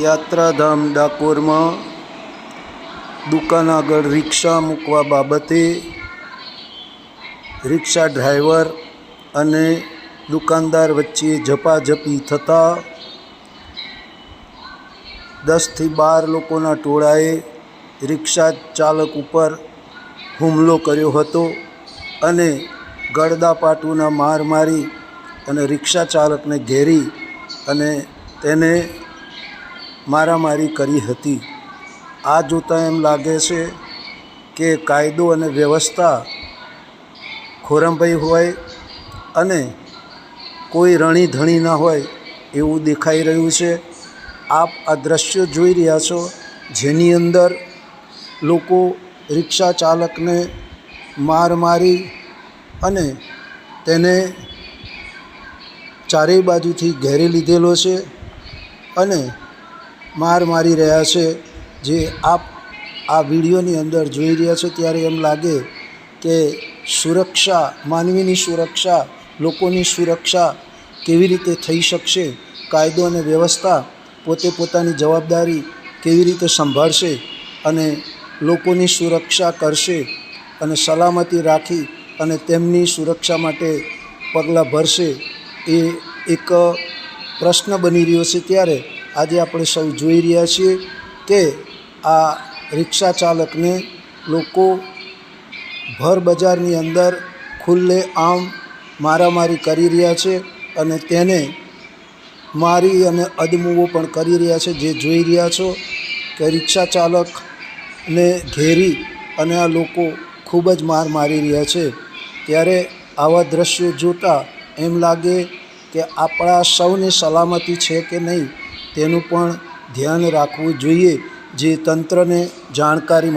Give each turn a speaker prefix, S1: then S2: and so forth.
S1: યાત્રાધામ ડાકોરમાં દુકાન આગળ રિક્ષા મૂકવા બાબતે રિક્ષા ડ્રાઈવર અને દુકાનદાર વચ્ચે ઝપાઝપી થતાં દસથી બાર લોકોના ટોળાએ રિક્ષા ચાલક ઉપર હુમલો કર્યો હતો અને ગળદાપાટુના માર મારી અને રિક્ષા ચાલકને ઘેરી અને તેને મારામારી કરી હતી. આ જોતાં એમ લાગે છે કે કાયદો અને વ્યવસ્થા ખોરંભાઈ હોય અને કોઈ રણી ધણી ના હોય એવું દેખાઈ રહ્યું છે. આપ આ દ્રશ્યો જોઈ રહ્યા છો, જેની અંદર લોકો રિક્ષા ચાલકને માર મારી અને તેને ચારેય બાજુથી ઘેરી લીધેલો છે અને માર મારી રહ્યા છે જે આપ આ વિડીયોની અંદર જોઈ રહ્યા છો ત્યારે એમ લાગે કે સુરક્ષા, માનવીની સુરક્ષા, લોકોની સુરક્ષા કેવી રીતે થઈ શકશે, કાયદો અને વ્યવસ્થા પોતે પોતાની જવાબદારી કેવી રીતે સંભાળશે અને લોકોની સુરક્ષા કરશે અને સલામતી રાખી અને તેમની સુરક્ષા માટે પગલાં ભરશે એ એક પ્રશ્ન બની રહ્યો છે ત્યારે આજે આપણે સૌ જોઈ રહ્યા છીએ કે આ રિક્ષા ચાલકને લોકો ભર બજારની અંદર ખુલ્લે આમ મારામારી કરી રહ્યા છે અને તેને મારી અને અદમુવો પણ કરી રહ્યા છે. જે જોઈ રહ્યા છો કે રિક્ષા ચાલકને ઘેરી અને આ લોકો ખૂબ જ માર મારી રહ્યા છે. ત્યારે આવા દ્રશ્યો જોતાં એમ લાગે કે આપણા સૌની સલામતી છે કે નહીં તેનું પણ ધ્યાન રાખવું જોઈએ જે તંત્રને જાણકારી